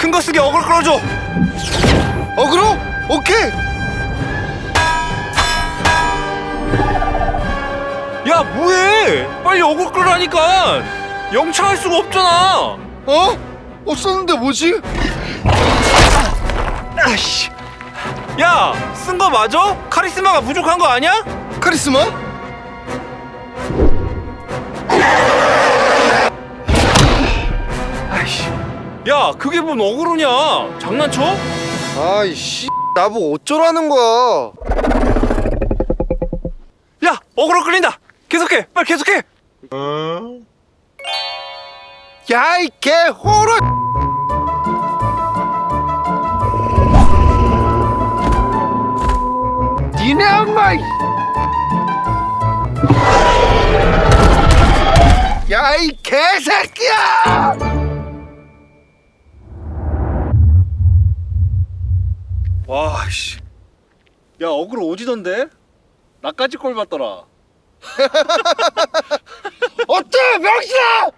승기 어글 끌어줘 어그로? 오케이. 야 뭐해 빨리 어글 끌으라니까 영창할 수가 없잖아 어? 없었는데 뭐지? 아씨 야 쓴 거 맞아? 카리스마가 부족한 거 아니야? 카리스마? 야 그게 뭔 어그로냐? 장난쳐? 아이 씨 나보고 어쩌라는 거야? 야 어그로 끌린다. 계속해 빨리 계속해. 야이 개호로 니네 엄마 이- 야이 개새끼야 와 씨. 야 어그로 오지던데? 나까지 꼴 봤더라. 어때 명신아